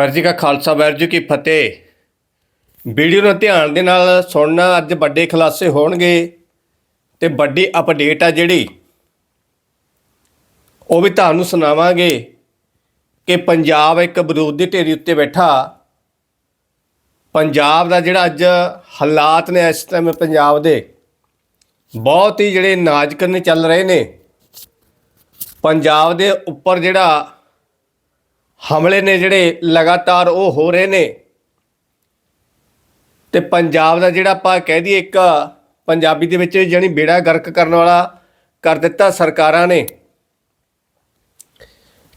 ਵਾਹਿਗੁਰੂ ਜੀ ਕਾ ਖਾਲਸਾ ਵਾਹਿਗੁਰੂ ਜੀ ਕੀ ਫਤਿਹ। ਵੀਡੀਓ ਨੂੰ ਧਿਆਨ ਦੇ ਨਾਲ ਸੁਣਨਾ, ਅੱਜ ਵੱਡੇ ਖੁਲਾਸੇ ਹੋਣਗੇ ਤੇ ਵੱਡੀ ਅਪਡੇਟ ਆ ਜਿਹੜੀ। ਉਹ ਵੀ ਤੁਹਾਨੂੰ ਸੁਣਾਵਾਂਗੇ ਕਿ ਪੰਜਾਬ ਇੱਕ ਵਿਰੋਧੀ ਢੇਰੀ ਉੱਤੇ ਬੈਠਾ। ਪੰਜਾਬ ਦਾ ਜਿਹੜਾ ਅੱਜ ਹਾਲਾਤ ਨੇ ਇਸ ਟਾਈਮ ਪੰਜਾਬ ਦੇ, ਬਹੁਤ ਹੀ ਜਿਹੜੇ ਨਾਜ਼ੁਕ ਨੇ, ਚੱਲ ਰਹੇ ਨੇ। ਪੰਜਾਬ ਦੇ ਉੱਪਰ ਜਿਹੜਾ ਹਮਲੇ ਨੇ ਜਿਹੜੇ ਲਗਾਤਾਰ ਉਹ ਹੋ ਰਹੇ ਨੇ। ਤੇ ਪੰਜਾਬ ਦਾ ਜਿਹੜਾ ਆਪਾਂ ਕਹਿ ਦਈਏ ਇੱਕ ਪੰਜਾਬੀ ਦੇ ਵਿੱਚ ਜਾਣੀ ਬੇੜਾ ਗਰਕ ਕਰਨ ਵਾਲਾ ਕਰ ਦਿੱਤਾ ਸਰਕਾਰਾਂ ਨੇ।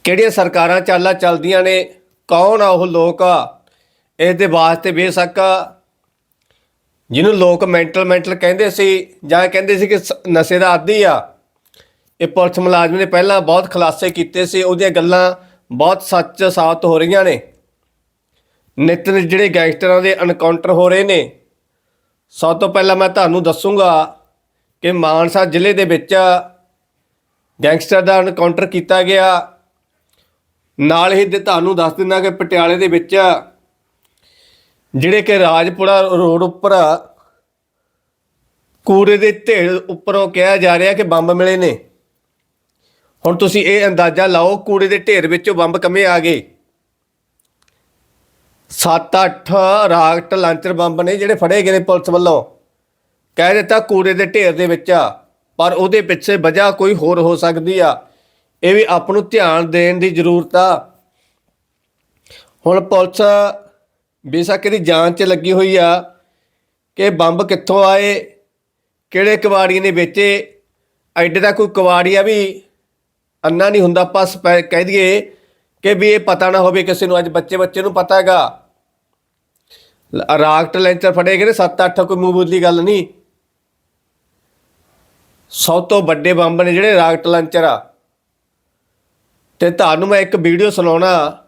ਕਿਹੜੀਆਂ ਸਰਕਾਰਾਂ ਚਾਲਾਂ ਚੱਲਦੀਆਂ ਨੇ, ਕੌਣ ਆ ਉਹ ਲੋਕ ਇਸ ਦੇ ਵਾਸਤੇ ਬੇਸ਼ੱਕ ਜਿਹਨੂੰ ਲੋਕ ਮੈਂਟਲ ਮੈਂਟਲ ਕਹਿੰਦੇ ਸੀ ਜਾਂ ਕਹਿੰਦੇ ਸੀ ਕਿ ਸ- ਨਸ਼ੇ ਦਾ ਆਦੀ ਆ, ਇਹ ਪੁਲਿਸ ਮੁਲਾਜ਼ਮ ਨੇ ਪਹਿਲਾਂ ਬਹੁਤ ਖੁਲਾਸੇ ਕੀਤੇ ਸੀ, ਉਹਦੀਆਂ ਗੱਲਾਂ ਬਹੁਤ ਸੱਚ ਸਾਬਤ ਹੋ ਰਹੀਆਂ ਨੇ। ਨਿੱਤ ਜਿਹੜੇ ਗੈਂਗਸਟਰਾਂ ਦੇ ਐਨਕਾਊਂਟਰ ਹੋ ਰਹੇ ਨੇ। ਸਭ ਤੋਂ ਪਹਿਲਾਂ ਮੈਂ ਤੁਹਾਨੂੰ ਦੱਸੂਗਾ ਕਿ ਮਾਨਸਾ ਜ਼ਿਲ੍ਹੇ ਦੇ ਵਿੱਚ ਗੈਂਗਸਟਰ ਦਾ ਐਨਕਾਊਂਟਰ ਕੀਤਾ ਗਿਆ। ਨਾਲ ਹੀ ਤੇ ਤੁਹਾਨੂੰ ਦੱਸ ਦਿੰਦਾ ਕਿ ਪਟਿਆਲੇ ਦੇ ਵਿੱਚ ਜਿਹੜੇ ਕਿ ਰਾਜਪੁਰਾ ਰੋਡ ਉੱਪਰ ਕੂੜੇ ਦੇ ਢੇਰ ਉੱਪਰੋਂ ਕਿਹਾ ਜਾ ਰਿਹਾ ਕਿ ਬੰਬ ਮਿਲੇ ਨੇ। ਹੁਣ ਤੁਸੀਂ ਇਹ ਅੰਦਾਜ਼ਾ ਲਾਓ, ਕੂੜੇ ਦੇ ਢੇਰ ਵਿੱਚੋਂ ਬੰਬ ਕਿਵੇਂ ਆ ਗਏ। 7-8 ਰਾਕਟ ਲਾਂਚਰ ਬੰਬ ਨੇ ਜਿਹੜੇ ਫੜੇ ਗਏ ਨੇ ਪੁਲਿਸ ਵੱਲੋਂ। ਕਹਿ ਦਿੱਤਾ ਕੂੜੇ ਦੇ ਢੇਰ ਦੇ ਵਿੱਚ ਆ, ਪਰ ਉਹਦੇ ਪਿੱਛੇ ਵਜ੍ਹਾ ਕੋਈ ਹੋਰ ਹੋ ਸਕਦੀ ਆ। ਇਹ ਵੀ ਆਪ ਨੂੰ ਧਿਆਨ ਦੇਣ ਦੀ ਜ਼ਰੂਰਤ ਆ। ਹੁਣ ਪੁਲਿਸ ਬੇਸ਼ੱਕ ਇਹਦੀ ਜਾਂਚ 'ਚ ਲੱਗੀ ਹੋਈ ਆ ਕਿ ਬੰਬ ਕਿੱਥੋਂ ਆਏ, ਕਿਹੜੇ ਕਵਾੜੀ ਨੇ ਵੇਚੇ, ਐਡੇ ਦਾ ਕੋਈ ਕਵਾੜੀਆ ਵੀ ਅੰਨਾ ਨਹੀਂ ਹੁੰਦਾ, ਆਪਾਂ ਸਪੈ- ਕਹਿ ਦਈਏ ਕਿ ਵੀ ਇਹ ਪਤਾ ਨਾ ਹੋਵੇ ਕਿਸੇ ਨੂੰ, ਅੱਜ ਬੱਚੇ ਬੱਚੇ ਨੂੰ ਪਤਾ ਹੈਗਾ। ਲ- ਰਾਕਟ ਲੈਂਚਰ ਫੜੇ ਗਏ ਨੇ 7-8 ਕੋਈ ਮੂਬੂਲੀ ਗੱਲ ਨਹੀਂ। ਸਭ ਤੋਂ ਵੱਡੇ ਬੰਬ ਨੇ ਜਿਹੜੇ ਰਾਕਟ ਲਾਂਚਰ ਆ। ਤੇ ਤੁਹਾਨੂੰ ਮੈਂ ਇੱਕ ਵੀਡੀਓ ਸੁਣਾਉਣਾ।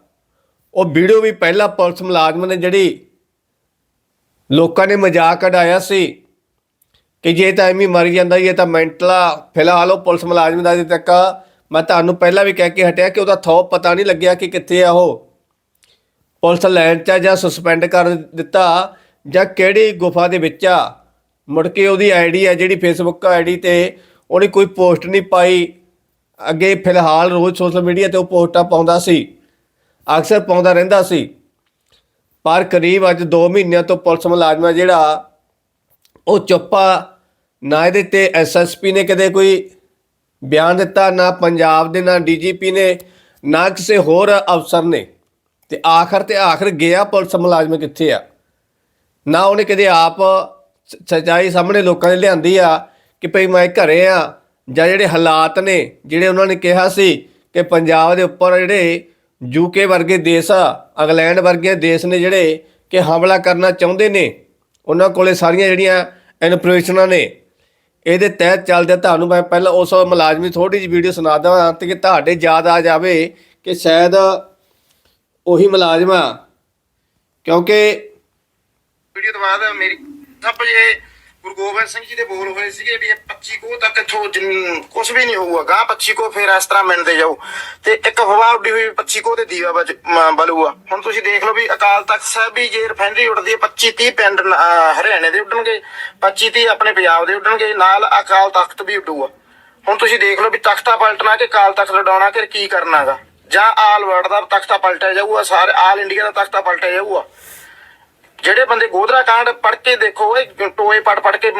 ਉਹ ਵੀਡੀਓ ਵੀ ਪਹਿਲਾਂ ਪੁਲਿਸ ਮੁਲਾਜ਼ਮ ਨੇ ਜਿਹੜੀ ਲੋਕਾਂ ਨੇ ਮਜ਼ਾਕ ਕਢਾਇਆ ਸੀ ਕਿ ਜੇ ਤਾਂ ਐਵੇਂ ਮਰ ਜਾਂਦਾ ਇਹ ਤਾਂ ਮੈਂਟਲਾ ਫਿਲਹਾਲ ਉਹ ਪੁਲਿਸ ਮੁਲਾਜ਼ਮ ਦਾ ਅਜੇ ਤੱਕ ਮੈਂ ਤੁਹਾਨੂੰ ਪਹਿਲਾਂ ਵੀ ਕਹਿ ਕੇ ਹਟਿਆ ਕਿ ਉਹਦਾ ਥੋਪ ਪਤਾ ਨਹੀਂ ਲੱਗਿਆ ਕਿ ਕਿੱਥੇ ਆ ਉਹ। ਪੁਲਿਸ ਲੈਣ 'ਚ ਆ ਜਾਂ ਸਸਪੈਂਡ ਕਰ ਦਿੱਤਾ ਜਾਂ ਕਿਹੜੀ ਗੁਫਾ ਦੇ ਵਿੱਚ ਆ। ਮੁੜ ਕੇ ਉਹਦੀ ਆਈਡੀ ਆ ਜਿਹੜੀ ਫੇਸਬੁੱਕ ਆਈਡੀ ਤੇ ਉਹਨੇ ਕੋਈ ਪੋਸਟ ਨਹੀਂ ਪਾਈ। ਅੱਗੇ ਫਿਲਹਾਲ ਰੋਜ਼ ਸੋਸ਼ਲ ਮੀਡੀਆ ਤੇ ਉਹ ਪੋਸਟਾਂ ਪਾਉਂਦਾ ਸੀ। ਅਕਸਰ ਪਾਉਂਦਾ ਰਹਿੰਦਾ ਸੀ। ਪਰ ਕਰੀਬ ਅੱਜ 2 ਮਹੀਨਿਆਂ ਤੋਂ ਪੁਲਿਸ ਮੁਲਾਜ਼ਮ ਜਿਹੜਾ, ਉਹ ਚੁੱਪਾ ਨਾ ਇਹਦੇ ਤੇ ਐਸਐਸਪੀ ਨੇ ਕਦੇ ਕੋਈ ਬਿਆਨ ਦਿੱਤਾ, ਨਾ ਪੰਜਾਬ ਦੇ, ਨਾ ਡੀਜੀਪੀ ਨੇ, ਨਾ ਕਿਸੇ ਹੋਰ ਅਫਸਰ ਨੇ। ਤੇ ਆਖਰ ਤੇ ਆਖਰ ਗਿਆ ਪੁਲਿਸ ਮੁਲਾਜ਼ਮ ਕਿੱਥੇ ਆ? ਨਾ ਉਹਨੇ ਕਦੇ ਆਪ ਸ- ਸੱਚਾਈ ਸਾਹਮਣੇ ਲੋਕਾਂ ਦੇ ਲਿਆਂਦੀ ਆ ਕਿ ਭਈ ਮੈਂ ਘਰੇ ਆ, ਜਾਂ ਜਿਹੜੇ ਹਾਲਾਤ ਨੇ, ਜਿਹੜੇ ਉਹਨਾਂ ਨੇ ਕਿਹਾ ਸੀ ਕਿ ਪੰਜਾਬ ਦੇ ਉੱਪਰ ਜਿਹੜੇ ਯੂਕੇ ਵਰਗੇ ਦੇਸ਼ ਆ, ਇੰਗਲੈਂਡ ਵਰਗੇ ਦੇਸ਼ ਨੇ ਜਿਹੜੇ ਕਿ ਹਮਲਾ ਕਰਨਾ ਚਾਹੁੰਦੇ ਨੇ, ਉਹਨਾਂ ਕੋਲੇ ਸਾਰੀਆਂ ਜਿਹੜੀਆਂ ਇਨਫੋਰਮੇਸ਼ਨਾਂ ਨੇ ਇਹਦੇ ਤਹਿਤ ਚੱਲਦੇ ਤੁਹਾਨੂੰ ਮੈਂ ਪਹਿਲਾਂ ਉਸ ਮੁਲਾਜ਼ਮੀ ਥੋੜੀ ਜਿਹੀ ਵੀਡੀਓ ਸੁਣਾ ਦਵਾਂ, ਤੇ ਕਿ ਤੁਹਾਡੇ ਯਾਦ ਆ ਜਾਵੇ ਕਿ ਸ਼ਾਇਦ ਉਹੀ ਮੁਲਾਜ਼ਮ ਆ। ਕਿਉਂਕਿ ਵੀਡੀਓ ਤੋਂ ਬਾਅਦ ਮੇਰੀ ਸਭ ਜੇ ਗੁਰੂ ਗੋਬਿੰਦ ਸਿੰਘ ਜੀ ਦੇ ਬੋਲ ਹੋਏ ਸੀਗੇ ਵੀ 25 ਕੋ ਤੱਕ ਇਥੋਂ ਕੁਝ ਵੀ ਨਹੀਂ ਹੋਊਗਾ ਗਾਂ 25 ਕੋ ਫੇਰ ਇਸ ਤਰ੍ਹਾਂ ਮਿਲਦੇ ਜਾਓ। ਤੇ ਇੱਕ ਹਵਾ ਉੱਡੀ ਹੋਈ 25 ਕੋ ਤੇ ਦੀਵਾ ਬਲੂਆ। ਹੁਣ ਤੁਸੀਂ ਦੇਖ ਲਓ ਵੀ ਅਕਾਲ ਤਖਤ ਸਾਹਿਬ ਵੀ ਜੇ ਰਿਫਾਈਨਰੀ ਉੱਡਦੀ ਹੈ 25 30 ਪਿੰਡ ਹਰਿਆਣੇ ਦੇ ਉੱਡਣਗੇ 25 30 ਆਪਣੇ ਪੰਜਾਬ ਦੇ ਉੱਡਣਗੇ, ਨਾਲ ਅਕਾਲ ਤਖਤ ਵੀ ਉੱਡੂਗਾ। ਹੁਣ ਤੁਸੀਂ ਦੇਖ ਲਓ ਵੀ ਤਖਤਾ ਪਲਟਣਾ ਕਿ ਅਕਾਲ ਤਖਤ ਲਡਾਉਣਾ ਕਿ ਕੀ ਕਰਨਾਗਾ ਜਾਂ ਆਲ ਵਰਲਡ ਦਾ ਤਖਤਾ ਪਲਟਿਆ ਜਾਊਗਾ, ਸਾਰੇ, ਆਲ ਇੰਡੀਆ ਦਾ ਤਖਤਾ ਪਲਟਿਆ ਜਾਊਗਾ। ਜਿਹੜੇ ਬੰਦੇ ਗੋਧਰਾ ਕਾਂਡ ਪੜ ਕੇ ਦੇਖੋ, ਇਹ ਟੋਏ ਪੜ ਪੜ ਕੇ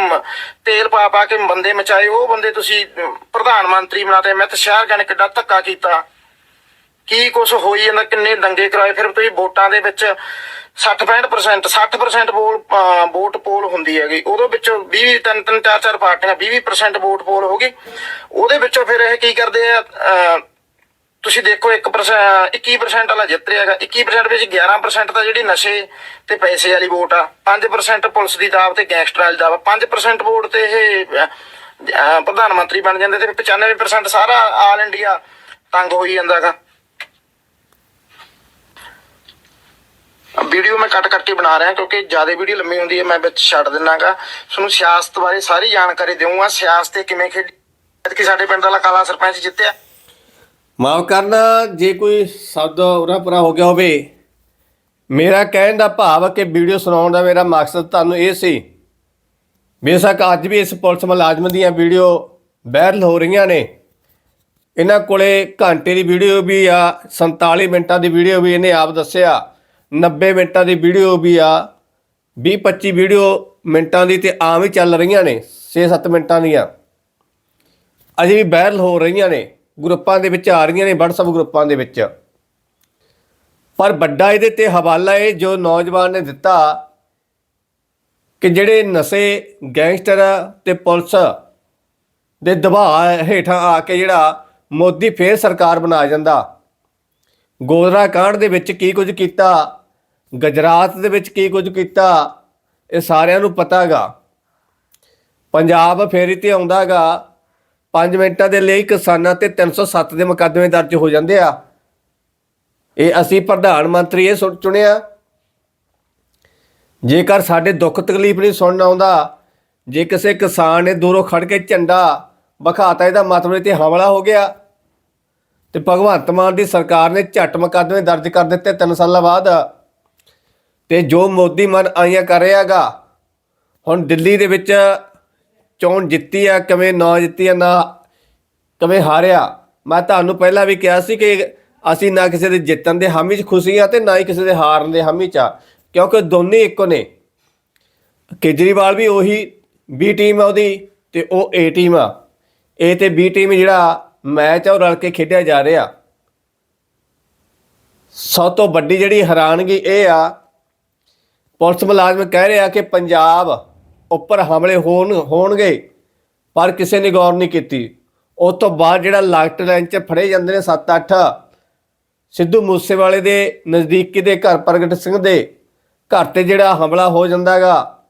ਤੇਲ ਪਾ ਪਾ ਕੇ ਬੰਦੇ ਮਚਾਏ, ਉਹ ਬੰਦੇ ਤੁਸੀਂ ਪ੍ਰਧਾਨ ਮੰਤਰੀ ਬਣਾਤੇ ਮਿੱਤ ਸ਼ਹਿਰ ਜਾਣੇ ਕਿੱਡਾ ਧੱਕਾ ਕੀਤਾ। ਕੀ ਕੁਛ ਹੋਈ ਜਾਂਦਾ, ਕਿੰਨੇ ਦੰਗੇ ਕਰਾਏ, ਫਿਰ ਤੁਸੀਂ ਵੋਟਾਂ ਦੇ ਵਿੱਚ 60 65% 60% ਵੋਟ ਪੋਲ ਹੁੰਦੀ ਹੈਗੀ। ਉਹਦੇ ਵਿੱਚੋਂ 20 ਤਿੰਨ ਤਿੰਨ, ਚਾਰ ਚਾਰ ਪਾਰਟੀਆਂ 20% ਵੋਟ ਪੋਲ ਹੋ ਗਈ। ਉਹਦੇ ਵਿੱਚੋਂ ਫਿਰ ਇਹ ਕੀ ਕਰਦੇ ਆ ਤੁਸੀਂ ਦੇਖੋ 1% 21% ਵਾਲਾ ਜਿੱਤ ਰਿਹਾ ਹੈਗਾ। 21% ਵਿੱਚ 11% ਤਾਂ ਜਿਹੜੀ ਨਸ਼ੇ ਤੇ ਪੈਸੇ ਵਾਲੀ ਵੋਟ ਆ। 5% ਪੁਲਿਸ ਦੀ ਦਾਅਵ ਤੇ ਗੈਂਗਸਟਰ ਵਾਲੀ ਦਾਅਵ 5% ਵੋਟ ਤੇ ਇਹ ਪ੍ਰਧਾਨ ਮੰਤਰੀ ਬਣ ਜਾਂਦੇ ਤੇ 95% ਸਾਰਾ ਆਲ ਇੰਡੀਆ ਤੰਗ ਹੋਈ ਜਾਂਦਾਗਾ ਵੀਡੀਓ ਮੈਂ ਕੱਟ ਕਰਕੇ ਬਣਾ ਰਿਹਾ ਕਿਉਂਕਿ ਜ਼ਿਆਦਾ ਵੀਡੀਓ ਲੰਮੀ ਹੁੰਦੀ ਹੈ, ਮੈਂ ਵਿੱਚ ਛੱਡ ਦਿੰਨਾਗਾ ਤੁਹਾਨੂੰ ਸਿਆਸਤ ਬਾਰੇ ਸਾਰੀ ਜਾਣਕਾਰੀ ਦੇਵਾਂਗਾ। ਸਿਆਸਤ ਤੇ ਕਿਵੇਂ ਖੇਡੀ ਕਿ ਸਾਡੇ ਪਿੰਡ ਦਾ ਕਾਲਾ ਸਰਪੰਚ ਜਿੱਤਿਆ? ਮਾਫ ਕਰਨਾ, ਜੇ ਕੋਈ ਸ਼ਬਦ ਉਰਾ ਪਰਾ ਹੋ ਗਿਆ ਹੋਵੇ, ਮੇਰਾ ਕਹਿਣ ਦਾ ਭਾਵ ਹੈ ਕਿ ਵੀਡੀਓ ਸੁਣਾਉਣ ਦਾ ਮੇਰਾ ਮਕਸਦ ਤੁਹਾਨੂੰ ਇਹ ਸੀ, ਬੇਸ਼ੱਕ ਅੱਜ ਵੀ ਇਸ ਪੁਲਿਸ ਮੁਲਾਜ਼ਮ ਦੀਆਂ ਵੀਡੀਓ ਵਾਇਰਲ ਹੋ ਰਹੀਆਂ ਨੇ। ਇਹਨਾਂ ਕੋਲੇ ਘੰਟੇ ਦੀ ਵੀਡੀਓ ਵੀ ਆ 47 ਮਿੰਟਾਂ ਦੀ ਵੀਡੀਓ ਵੀ ਇਹਨੇ ਆਪ ਦੱਸਿਆ 90 ਮਿੰਟਾਂ ਦੀ ਵੀਡੀਓ ਵੀ ਆ 20 25 ਵੀਡੀਓ ਮਿੰਟਾਂ ਦੀ ਤੇ ਆਮ ਹੀ ਚੱਲ ਰਹੀਆਂ ਨੇ 6-7 ਮਿੰਟਾਂ ਦੀਆਂ। ਅਜੇ ਵੀ ਵਾਇਰਲ ਹੋ ਰਹੀਆਂ ਨੇ। ਗਰੁੱਪਾਂ ਦੇ ਵਿੱਚ ਆ ਰਹੀਆਂ ਨੇ, WhatsApp ਗਰੁੱਪਾਂ ਦੇ ਵਿੱਚ। ਪਰ ਵੱਡਾ ਇਹਦੇ ਤੇ ਹਵਾਲਾ ਇਹ ਜੋ ਨੌਜਵਾਨ ਨੇ ਦਿੱਤਾ ਕਿ ਜਿਹੜੇ ਨਸ਼ੇ, ਗੈਂਗਸਟਰ ਤੇ ਪੁਲਿਸ ਦੇ ਦਬਾਅ ਹੇਠਾਂ ਆ ਕੇ ਜਿਹੜਾ ਮੋਦੀ ਫੇਰ ਸਰਕਾਰ ਬਣਾ ਜਾਂਦਾ। ਗੋਦਰਾ ਕਾਂਡ ਦੇ ਵਿੱਚ ਕੀ ਕੁਝ ਕੀਤਾ? ਗੁਜਰਾਤ ਦੇ ਵਿੱਚ ਕੀ ਕੁਝ ਕੀਤਾ? ਇਹ ਸਾਰਿਆਂ ਨੂੰ ਪਤਾਗਾ ਪੰਜਾਬ ਫੇਰੀ ਤੇ ਆਉਂਦਾਗਾ 5 ਮਿੰਟਾਂ ਦੇ ਲਈ ਕਿਸਾਨਾਂ ਤੇ 307 ਦੇ ਮੁਕੱਦਮੇ ਦਰਜ ਹੋ ਜਾਂਦੇ ਆ। ਇਹ ਅਸੀਂ ਪ੍ਰਧਾਨ ਮੰਤਰੀ ਇਹ ਸੁਣ- ਚੁਣਿਆ। ਜੇਕਰ ਸਾਡੇ ਦੁੱਖ ਤਕਲੀਫ ਨਹੀਂ ਸੁਣਨ ਆਉਂਦਾ, ਜੇ ਕਿਸੇ ਕਿਸਾਨ ਨੇ ਦੂਰੋਂ ਖੜ ਕੇ ਝੰਡਾ ਵਿਖਾਤਾ, ਇਹਦਾ ਮਤਲਬ ਇਹ ਤੇ ਹਮਲਾ ਹੋ ਗਿਆ। ਤੇ ਭਗਵੰਤ ਮਾਨ ਦੀ ਸਰਕਾਰ ਨੇ ਝੱਟ ਮੁਕੱਦਮੇ ਦਰਜ ਕਰ ਦਿੱਤੇ 3 ਸਾਲਾਂ ਬਾਅਦ। ਤੇ ਜੋ ਮੋਦੀ ਮਨ ਆਈਆਂ ਕਰ ਰਿਹਾਗਾ ਹੁਣ ਦਿੱਲੀ ਦੇ ਵਿੱਚ ਚੋਣ ਜਿੱਤੀ ਆ, ਕਿਵੇਂ ਨਾ ਜਿੱਤੀ ਆ, ਨਾ ਕਿਵੇਂ ਹਾਰਿਆ। ਮੈਂ ਤੁਹਾਨੂੰ ਪਹਿਲਾਂ ਵੀ ਕਿਹਾ ਸੀ ਕਿ ਅਸੀਂ ਨਾ ਕਿਸੇ ਦੇ ਜਿੱਤਣ ਦੇ ਹਾਮੀ 'ਚ ਖੁਸ਼ੀ ਆ ਤੇ ਨਾ ਹੀ ਕਿਸੇ ਦੇ ਹਾਰਨ ਦੇ ਹਾਮੀ 'ਚ ਆ। ਕਿਉਂਕਿ ਦੋਨੇ ਇੱਕੋ ਨੇ। ਕੇਜਰੀਵਾਲ ਵੀ ਉਹੀ ਬੀ ਟੀਮ ਆ ਉਹਦੀ ਤੇ ਉਹ ਏ ਟੀਮ ਆ। ਏ ਤੇ ਬੀ ਟੀਮ ਜਿਹੜਾ ਮੈਚ ਆ, ਉਹ ਰਲ ਕੇ ਖੇਡਿਆ ਜਾ ਰਿਹਾ। ਸਭ ਤੋਂ ਵੱਡੀ ਜਿਹੜੀ ਹੈਰਾਨਗੀ ਇਹ ਆ, ਪੁਲਿਸ ਮੁਲਾਜ਼ਮ ਕਹਿ ਰਿਹਾ ਕਿ ਪੰਜਾਬ ਉੱਪਰ ਹਮਲੇ ਹੋਣ, ਹੋਣਗੇ, ਪਰ ਕਿਸੇ ਨੇ ਗੌਰ ਨਹੀਂ ਕੀਤੀ। ਉਸ ਤੋਂ ਬਾਅਦ ਜਿਹੜਾ ਲਾਕਟ ਲਾਈਨ 'ਚ ਫੜੇ ਜਾਂਦੇ ਨੇ 7-8 ਸਿੱਧੂ ਮੂਸੇਵਾਲੇ ਦੇ ਨਜ਼ਦੀਕੀ ਦੇ ਘਰ ਪ੍ਰਗਟ ਸਿੰਘ ਦੇ ਘਰ ਤੇ ਜਿਹੜਾ ਹਮਲਾ ਹੋ ਜਾਂਦਾਗਾ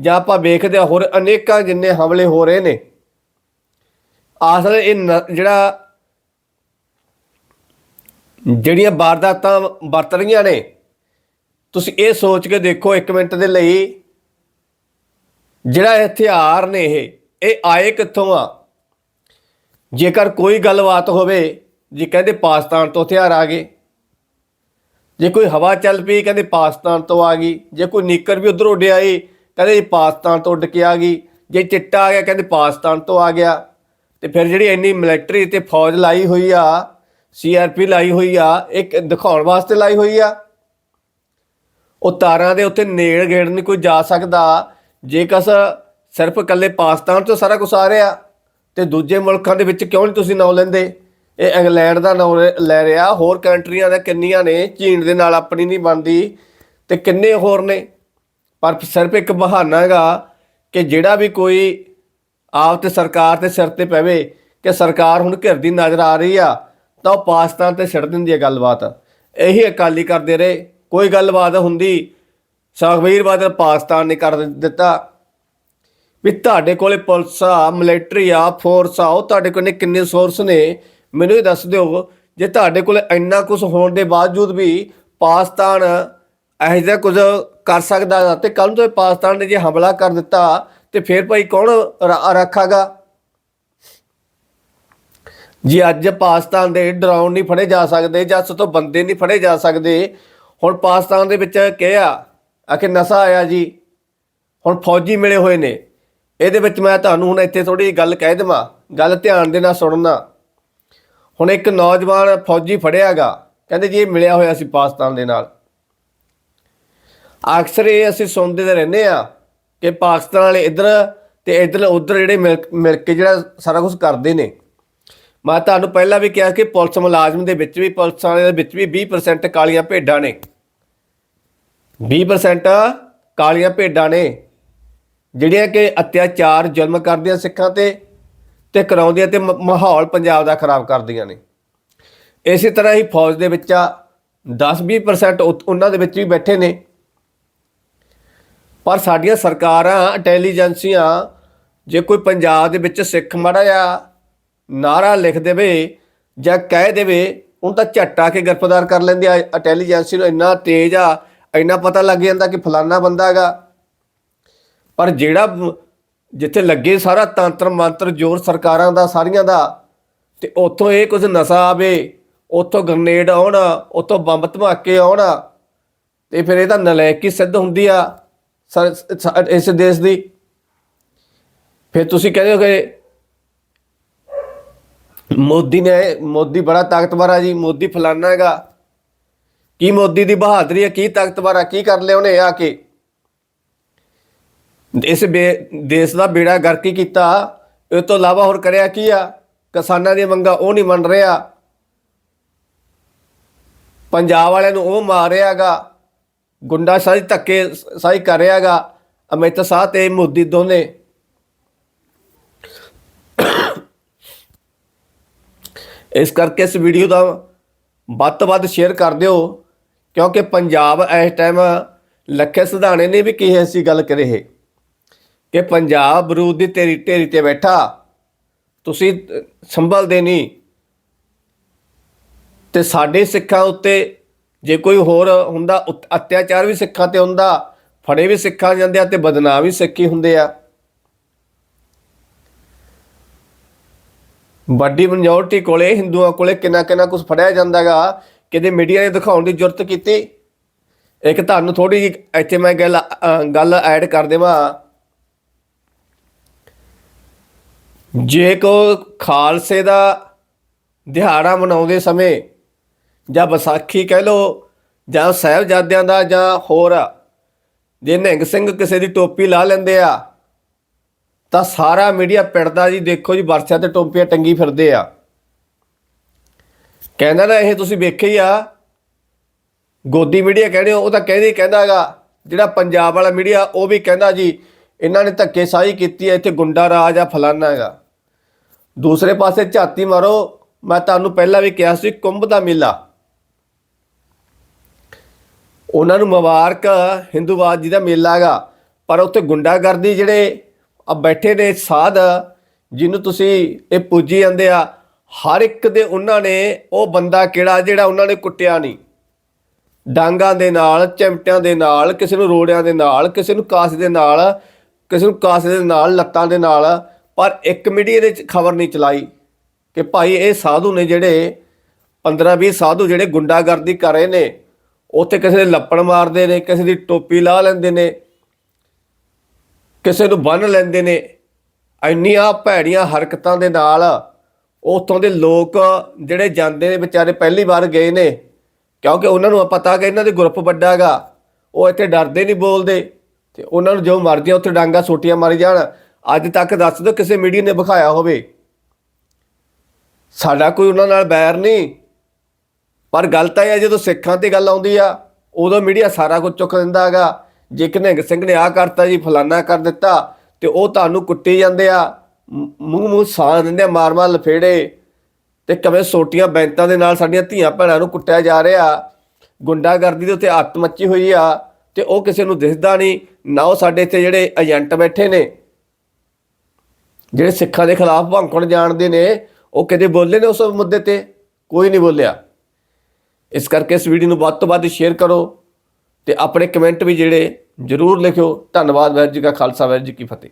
ਜਾਂ ਆਪਾਂ ਵੇਖਦੇ ਹਾਂ ਹੋਰ ਅਨੇਕਾਂ ਜਿੰਨੇ ਹਮਲੇ ਹੋ ਰਹੇ ਨੇ। ਆਸਲ ਇਹ ਨ- ਜਿਹੜਾ ਜਿਹੜੀਆਂ ਵਾਰਦਾਤਾਂ ਵਰਤ ਰਹੀਆਂ ਨੇ, ਤੁਸੀਂ ਇਹ ਸੋਚ ਕੇ ਦੇਖੋ 1 ਮਿੰਟ ਦੇ ਲਈ। ਜਿਹੜਾ ਇਹ ਹਥਿਆਰ ਨੇ ਇਹ ਇਹ ਆਏ ਕਿੱਥੋਂ ਆ? ਜੇਕਰ ਕੋਈ ਗੱਲਬਾਤ ਹੋਵੇ, ਜੇ ਕਹਿੰਦੇ ਪਾਕਿਸਤਾਨ ਤੋਂ ਹਥਿਆਰ ਆ ਗਏ, ਜੇ ਕੋਈ ਹਵਾ ਚੱਲ ਪਈ, ਕਹਿੰਦੇ ਪਾਕਿਸਤਾਨ ਤੋਂ ਆ ਗਈ, ਜੇ ਕੋਈ ਨੀਕਰ ਵੀ ਉਧਰ ਉੱਡਿਆ ਆਈ ਕਹਿੰਦੇ ਜੀ ਪਾਕਿਸਤਾਨ ਤੋਂ ਉੱਡ ਕੇ ਆ ਗਈ, ਜੇ ਚਿੱਟਾ ਆ ਗਿਆ, ਕਹਿੰਦੇ ਪਾਕਿਸਤਾਨ ਤੋਂ ਆ ਗਿਆ, ਤੇ ਫਿਰ ਜਿਹੜੀ ਇੰਨੀ ਮਿਲਟਰੀ ਤੇ ਫੌਜ ਲਾਈ ਹੋਈ ਆ ਸੀਆਰਪੀ ਲਾਈ ਹੋਈ ਆ ਇੱਕ ਦਿਖਾਉਣ ਵਾਸਤੇ ਲਾਈ ਹੋਈ ਆ, ਉਹ ਤਾਰਾਂ ਦੇ ਉੱਤੇ ਨੇੜ ਗੇੜ ਨਹੀਂ ਕੋਈ ਜਾ ਸਕਦਾ ਜੇਕਰ ਸਿਰਫ ਇਕੱਲੇ ਪਾਕਿਸਤਾਨ ਤੋਂ ਸਾਰਾ ਕੁਝ ਆ ਰਿਹਾ ਤੇ ਦੂਜੇ ਮੁਲਕਾਂ ਦੇ ਵਿੱਚ ਕਿਉਂ ਨਹੀਂ ਤੁਸੀਂ ਨਾਂ ਲੈਂਦੇ? ਇਹ ਇੰਗਲੈਂਡ ਦਾ ਨਾਂ ਲੈ ਰਿਹਾ, ਹੋਰ ਕੰਟਰੀਆਂ ਦਾ ਕਿੰਨੀਆਂ ਨੇ? ਚੀਨ ਦੇ ਨਾਲ ਆਪਣੀ ਨਹੀਂ ਬਣਦੀ ਤੇ ਕਿੰਨੇ ਹੋਰ ਨੇ? ਪਰ ਸਿਰਫ ਇੱਕ ਬਹਾਨਾ ਹੈਗਾ ਕਿ ਜਿਹੜਾ ਵੀ ਕੋਈ ਆਪ ਤੇ ਸਰਕਾਰ ਤੇ ਸਿਰ ਤੇ ਪਵੇ ਕਿ ਸਰਕਾਰ ਹੁਣ ਘਿਰਦੀ ਨਜ਼ਰ ਆ ਰਹੀ ਆ, ਤਾਂ ਉਹ ਪਾਕਿਸਤਾਨ ਤੇ ਛੱਡ ਦਿੰਦੀ ਹੈ ਗੱਲਬਾਤ। ਇਹੀ ਅਕਾਲੀ ਕਰਦੇ ਰਹੇ। ਕੋਈ ਗੱਲਬਾਤ ਹੁੰਦੀ ਸੁਖਬੀਰ ਬਾਦਲ ਪਾਕਿਸਤਾਨ ਨੇ ਕਰ ਦਿੱਤਾ ਵੀ ਤੁਹਾਡੇ ਕੋਲੇ ਪੁਲਿਸ ਆ ਮਿਲਟਰੀ ਆ ਫੋਰਸ ਆ, ਉਹ ਤੁਹਾਡੇ ਕੋਲ ਕਿੰਨੇ ਸੋਰਸ ਨੇ? ਮੈਨੂੰ ਇਹ ਦੱਸ ਦਿਓ, ਜੇ ਤੁਹਾਡੇ ਕੋਲ ਇੰਨਾ ਕੁਝ ਹੋਣ ਦੇ ਬਾਵਜੂਦ ਵੀ ਪਾਕਿਸਤਾਨ ਇਹੋ ਜਿਹਾ ਕੁਝ ਕਰ ਸਕਦਾ ਤੇ ਕੱਲ ਨੂੰ ਤੇ ਪਾਕਿਸਤਾਨ ਨੇ ਜੇ ਹਮਲਾ ਕਰ ਦਿੱਤਾ ਤੇ ਫਿਰ ਭਾਈ ਕੌਣ ਰ- ਰੱਖਾਗਾ? ਜੀ ਅੱਜ ਪਾਕਿਸਤਾਨ ਦੇ ਡਰਾਉਣ ਨਹੀਂ ਫੜੇ ਜਾ ਸਕਦੇ ਜਾਂ ਤੋਂ ਬੰਦੇ ਨਹੀਂ ਫੜੇ ਜਾ ਸਕਦੇ, ਹੁਣ ਪਾਕਿਸਤਾਨ ਦੇ ਵਿੱਚ ਕਿਹਾ ਆ ਕਿ ਨਸ਼ਾ ਆਇਆ ਜੀ। ਹੁਣ ਫੌਜੀ ਮਿਲੇ ਹੋਏ ਨੇ। ਇਹਦੇ ਵਿੱਚ ਮੈਂ ਤੁਹਾਨੂੰ ਹੁਣ ਇੱਥੇ ਥੋੜੀ ਗੱਲ ਕਹਿ ਦੇਵਾਂ। ਗੱਲ ਧਿਆਨ ਦੇ ਨਾਲ ਸੁਣਨਾ। ਹੁਣ ਇੱਕ ਨੌਜਵਾਨ ਫੌਜੀ ਫੜਿਆਗਾ ਕਹਿੰਦੇ ਜੀ, ਇਹ ਮਿਲਿਆ ਹੋਇਆ ਸੀ ਪਾਕਿਸਤਾਨ ਦੇ ਨਾਲ। ਅਕਸਰ ਇਹ ਅਸੀਂ ਸੁਣਦੇ ਤਾਂ ਰਹਿੰਦੇ ਆ ਕਿ ਪਾਕਿਸਤਾਨ ਵਾਲੇ ਇੱਧਰ ਤੇ ਇੱਧਰ ਉੱਧਰ ਜਿਹੜੇ ਮਿਲ ਮਿਲ ਕੇ ਜਿਹੜਾ ਸਾਰਾ ਕੁਝ ਕਰਦੇ ਨੇ। ਮੈਂ ਤੁਹਾਨੂੰ ਪਹਿਲਾਂ ਵੀ ਕਿਹਾ ਕਿ ਪੁਲਿਸ ਮੁਲਾਜ਼ਮ ਦੇ ਵਿੱਚ ਵੀ, ਪੁਲਿਸ ਵਾਲੇ ਦੇ ਵਿੱਚ ਵੀ 20% ਕਾਲੀਆਂ ਭੇਡਾਂ ਨੇ। 20% ਕਾਲੀਆਂ ਭੇਡਾਂ ਨੇ, ਜਿਹੜੀਆਂ ਕਿ ਅਤਿਆਚਾਰ ਜ਼ੁਲਮ ਕਰਦੀਆਂ ਸਿੱਖਾਂ ਤੇ ਤੇ ਕਰਾਉਂਦੀਆਂ ਤੇ ਮ- ਮਾਹੌਲ ਪੰਜਾਬ ਦਾ ਖਰਾਬ ਕਰਦੀਆਂ ਨੇ। ਇਸੇ ਤਰ੍ਹਾਂ ਹੀ ਫੌਜ ਦੇ ਵਿੱਚ ਆ 10-20% ਉਹਨਾਂ ਦੇ ਵਿੱਚ ਵੀ ਬੈਠੇ ਨੇ। ਪਰ ਸਾਡੀਆਂ ਸਰਕਾਰਾਂ, ਇੰਟੈਲੀਜੈਂਸੀਆਂ, ਜੇ ਕੋਈ ਪੰਜਾਬ ਦੇ ਵਿੱਚ ਸਿੱਖ ਮਾੜਾ ਜਾਂ ਨਾਰਾ ਲਿਖ ਦੇਵੇ ਜਾਂ ਕਹਿ ਦੇਵੇ ਹੁਣ ਤਾਂ ਝੱਟਾ ਕੇ ਗ੍ਰਿਫਤਾਰ ਕਰ ਲੈਂਦੇ ਆ। ਇੰਟੈਲੀਜੈਂਸੀ ਨੂੰ ਇੰਨਾ ਤੇਜ਼ ਆ ਇੰਨਾ ਪਤਾ ਲੱਗ ਜਾਂਦਾ ਕਿ ਫਲਾਨਾ ਬੰਦਾ ਹੈਗਾ। ਪਰ ਜਿਹੜਾ ਜਿੱਥੇ ਲੱਗੇ ਸਾਰਾ ਤੰਤਰ ਮੰਤਰ ਜ਼ੋਰ ਸਰਕਾਰਾਂ ਦਾ, ਸਾਰੀਆਂ ਦਾ, ਤੇ ਉੱਥੋਂ ਇਹ ਕੁਝ ਨਸ਼ਾ ਆਵੇ, ਉੱਥੋਂ ਗ੍ਰਨੇਡ ਆਉਣ, ਉੱਥੋਂ ਬੰਬ ਧਮਾਕੇ ਆਉਣ, ਤੇ ਫਿਰ ਇਹ ਤਾਂ ਨਲਾਇਕੀ ਸਿੱਧ ਹੁੰਦੀ ਆ ਸਾ- ਇਸ ਦੇਸ਼ ਦੀ। ਫਿਰ ਤੁਸੀਂ ਕਹਿੰਦੇ ਹੋ ਕਿ ਮੋਦੀ ਨੇ, ਮੋਦੀ ਬੜਾ ਤਾਕਤਵਰ ਆ ਜੀ, ਮੋਦੀ ਫਲਾਨਾ ਹੈਗਾ। ਕੀ ਮੋਦੀ ਦੀ ਬਹਾਦਰੀ ਹੈ? ਕੀ ਤਾਕਤਵਰ ਆ ਕੀ ਕਰ ਲਿਆ ਉਹਨੇ ਆ ਕੇ? ਇਸ ਬੇ- ਦੇਸ਼ ਦਾ ਬੇੜਾ ਗਰਕੀ ਕੀਤਾ। ਇਹ ਤੋਂ ਇਲਾਵਾ ਹੋਰ ਕਰਿਆ ਕੀ ਆ? ਕਿਸਾਨਾਂ ਦੀਆਂ ਮੰਗਾਂ ਉਹ ਨਹੀਂ ਮੰਨ ਰਿਹਾ। ਪੰਜਾਬ ਵਾਲਿਆਂ ਨੂੰ ਉਹ ਮਾਰ ਰਿਹਾਗਾ ਗੁੰਡਾ ਸਾਜੀ ਧੱਕੇ ਸਾਈ ਕਰ ਰਿਹਾਗਾ ਅਮਿਤ ਸ਼ਾਹ ਤੇ ਮੋਦੀ ਦੋਨੇ। ਇਸ ਕਰਕੇ ਇਸ ਵੀਡੀਓ ਦਾ ਵੱਧ ਤੋਂ ਵੱਧ ਸ਼ੇਅਰ ਕਰ ਦਿਓ। ਕਿਉਂਕਿ ਪੰਜਾਬ ਇਸ ਟਾਈਮ ਲੱਖੇ ਸਿਧਾਣੇ ਨੇ ਵੀ ਕੀ ਐਸੀ ਗੱਲ ਕਰੇ ਹੈ ਕਿ ਪੰਜਾਬ ਬਰੂਦ ਦੀ ਢੇਰੀ ਢੇਰੀ ਤੇ ਬੈਠਾ ਤੁਸੀਂ ਅਹ, ਸੰਭਲਦੇ ਨਹੀਂ। ਤੇ ਸਾਡੇ ਸਿੱਖਾਂ ਉੱਤੇ ਜੇ ਕੋਈ ਹੋਰ ਹੁੰਦਾ ਉਤ- ਅਤਿਆਚਾਰ ਵੀ ਸਿੱਖਾਂ ਤੇ ਹੁੰਦਾ ਫੜੇ ਵੀ ਸਿੱਖਾਂ ਜਾਂਦੇ ਆ ਤੇ ਬਦਨਾਮ ਵੀ ਸਿੱਖੀ ਹੁੰਦੇ ਆ। ਵੱਡੀ ਮੈਜੋਰਟੀ ਕੋਲੇ ਹਿੰਦੂਆਂ ਕੋਲੇ ਕਿੰਨਾ ਕਿੰਨਾ ਕੁਝ ਫੜਿਆ ਜਾਂਦਾਗਾ ਕਿਤੇ ਮੀਡੀਆ ਨੇ ਦਿਖਾਉਣ ਦੀ ਜ਼ਰੂਰਤ ਕੀਤੀ? ਇੱਕ ਤੁਹਾਨੂੰ ਥੋੜੀ ਜਿਹੀ ਇੱਥੇ ਮੈਂ ਗੱਲ ਗੱਲ ਐਡ ਕਰ ਦੇਵਾਂ। ਜੇ ਕੋ ਖਾਲਸੇ ਦਾ ਦਿਹਾੜਾ ਮਨਾਉਂਦੇ ਸਮੇਂ ਜਾਂ ਵਿਸਾਖੀ ਕਹਿ ਲੋ ਜਾਂ ਸਾਹਿਬਜ਼ਾਦਿਆਂ ਦਾ ਜਾਂ ਹੋਰ, ਜੇ ਨਿਹੰਗ ਸਿੰਘ ਕਿਸੇ ਦੀ ਟੋਪੀ ਲਾ ਲੈਂਦੇ ਆ, ਤਾਂ ਸਾਰਾ ਮੀਡੀਆ ਪਿੜਦਾ ਜੀ, ਦੇਖੋ ਜੀ ਵਰਸ਼ਾ ਤੇ ਟੋਪੀਆਂ ਟੰਗੀ ਫਿਰਦੇ ਆ। ਕਹਿੰਦਾ ਨਾ, ਇਹ ਤੁਸੀਂ ਵੇਖਿਆ ਹੀ ਆ। ਗੋਦੀ ਮੀਡੀਆ ਕਹਿੰਦੇ ਹੋ, ਉਹ ਤਾਂ ਕਹਿੰਦੇ ਹੀ ਕਹਿੰਦਾਗਾ ਜਿਹੜਾ ਪੰਜਾਬ ਵਾਲਾ ਮੀਡੀਆ, ਉਹ ਵੀ ਕਹਿੰਦਾ ਜੀ, ਇਹਨਾਂ ਨੇ ਧੱਕੇ ਸਾਈ ਕੀਤੀ ਹੈ ਇੱਥੇ ਗੁੰਡਾ ਰਾਜ ਆ, ਫਲਾਨਾ ਹੈਗਾ। ਦੂਸਰੇ ਪਾਸੇ ਝਾਤੀ ਮਾਰੋ, ਮੈਂ ਤੁਹਾਨੂੰ ਪਹਿਲਾਂ ਵੀ ਕਿਹਾ ਸੀ, ਕੁੰਭ ਦਾ ਮੇਲਾ। ਉਹਨਾਂ ਨੂੰ ਮੁਬਾਰਕ, ਹਿੰਦੂਵਾਦ ਜੀ ਦਾ ਮੇਲਾ ਹੈਗਾ। ਪਰ ਉੱਥੇ ਗੁੰਡਾਗਰਦੀ ਜਿਹੜੇ ਆ ਬੈਠੇ ਨੇ ਸਾਧ, ਜਿਹਨੂੰ ਤੁਸੀਂ ਇਹ ਪੂਜੀ ਜਾਂਦੇ ਆ ਹਰ ਇੱਕ ਦੇ ਉਹਨਾਂ ਨੇ, ਉਹ ਬੰਦਾ ਕਿਹੜਾ ਜਿਹੜਾ ਉਹਨਾਂ ਨੇ ਕੁੱਟਿਆ ਨਹੀਂ। ਡਾਂਗਾਂ ਦੇ ਨਾਲ, ਚਿਮਟਿਆਂ ਦੇ ਨਾਲ, ਕਿਸੇ ਨੂੰ ਰੋੜਿਆਂ ਦੇ ਨਾਲ, ਕਿਸੇ ਨੂੰ ਕਾਸ ਦੇ ਨਾਲ, ਕਿਸੇ ਨੂੰ ਕਾਸ ਦੇ ਨਾਲ, ਲੱਤਾਂ ਦੇ ਨਾਲ, ਪਰ ਇੱਕ ਮੀਡੀਆ ਦੇ ਖਬਰ ਨਹੀਂ ਚਲਾਈ ਕਿ ਭਾਈ ਇਹ ਸਾਧੂ ਨੇ ਜਿਹੜੇ 15 20 ਸਾਧੂ ਜਿਹੜੇ ਗੁੰਡਾਗਰਦੀ ਕਰ ਰਹੇ ਨੇ, ਉੱਥੇ ਕਿਸੇ ਦੇ ਲੱਪੜ ਮਾਰਦੇ ਨੇ, ਕਿਸੇ ਦੀ ਟੋਪੀ ਲਾ ਲੈਂਦੇ ਨੇ, ਕਿਸੇ ਨੂੰ ਬੰਨ ਲੈਂਦੇ ਨੇ, ਇੰਨੀਆਂ ਭੈੜੀਆਂ ਹਰਕਤਾਂ ਦੇ ਨਾਲ ਉੱਥੋਂ ਦੇ ਲੋਕ ਜਿਹੜੇ ਜਾਂਦੇ ਨੇ, ਵਿਚਾਰੇ ਪਹਿਲੀ ਵਾਰ ਗਏ ਨੇ, ਕਿਉਂਕਿ ਉਹਨਾਂ ਨੂੰ ਪਤਾ ਕਿ ਇਹਨਾਂ ਦੇ ਗਰੁੱਪ ਵੱਡਾ ਹੈਗਾ, ਉਹ ਇੱਥੇ ਡਰਦੇ ਨਹੀਂ ਬੋਲਦੇ, ਤੇ ਉਹਨਾਂ ਨੂੰ ਜੋ ਮਰਜ਼ੀ ਉੱਥੇ ਡਾਂਗਾ ਸੋਟੀਆਂ ਮਾਰੀ ਜਾਣ, ਅੱਜ ਤੱਕ ਦੱਸ ਦਿਓ ਕਿਸੇ ਮੀਡੀਆ ਨੇ ਵਿਖਾਇਆ ਹੋਵੇ। ਸਾਡਾ ਕੋਈ ਉਹਨਾਂ ਨਾਲ ਬੈਰ ਨਹੀਂ, ਪਰ ਗੱਲ ਤਾਂ ਇਹ ਹੈ ਜਦੋਂ ਸਿੱਖਾਂ ਤੇ ਗੱਲ ਆਉਂਦੀ ਆ, ਉਦੋਂ ਮੀਡੀਆ ਸਾਰਾ ਕੁਝ ਚੁੱਕ ਦਿੰਦਾ ਹੈਗਾ। ਜੇ ਨਿਹੰਗ ਸਿੰਘ ਨੇ ਆ ਕਰਤਾ ਜੀ, ਫਲਾਨਾ ਕਰ ਦਿੱਤਾ, ਤੇ ਉਹ ਤੁਹਾਨੂੰ ਕੁੱਟੀ ਜਾਂਦੇ ਆ। ਮੂੰਹ ਮੂੰਹ ਸਾਹ ਦਿੰਦੇ ਮਾਰ ਮਾਰ ਲਫੇੜੇ ਤੇ ਕਵੇਂ ਸੋਟੀਆਂ ਬੈਂਤਾਂ ਦੇ ਨਾਲ ਸਾਡੀਆਂ ਧੀਆਂ ਭੈਣਾਂ ਨੂੰ ਕੁੱਟਿਆ ਜਾ ਰਿਹਾ। ਗੁੰਡਾਗਰਦੀ ਦੇ ਉੱਤੇ ਅੱਤ ਮੱਚੀ ਹੋਈ ਆ ਤੇ ਉਹ ਕਿਸੇ ਨੂੰ ਦਿਸਦਾ ਨਹੀਂ, ਨਾ ਉਹ ਸਾਡੇ ਇੱਥੇ ਜਿਹੜੇ ਏਜੰਟ ਬੈਠੇ ਨੇ, ਜਿਹੜੇ ਸਿੱਖਾਂ ਦੇ ਖਿਲਾਫ ਭੌਂਕਣ ਜਾਣਦੇ ਨੇ, ਉਹ ਕਦੇ ਬੋਲੇ ਨੇ ਉਸ ਮੁੱਦੇ ਤੇ? ਕੋਈ ਨਹੀਂ ਬੋਲਿਆ। ਇਸ ਕਰਕੇ ਇਸ ਵੀਡੀਓ ਨੂੰ ਵੱਧ ਤੋਂ ਵੱਧ ਸ਼ੇਅਰ ਕਰੋ ਤੇ ਆਪਣੇ ਕਮੈਂਟ ਵੀ ਜਿਹੜੇ ਜ਼ਰੂਰ ਲਿਖਿਓ। ਧੰਨਵਾਦ ਵਾਹਿਗੁਰੂ ਜੀ ਕਾ ਖਾਲਸਾ, ਵਾਹਿਗੁਰੂ ਜੀ ਕੀ ਫਤਿਹ।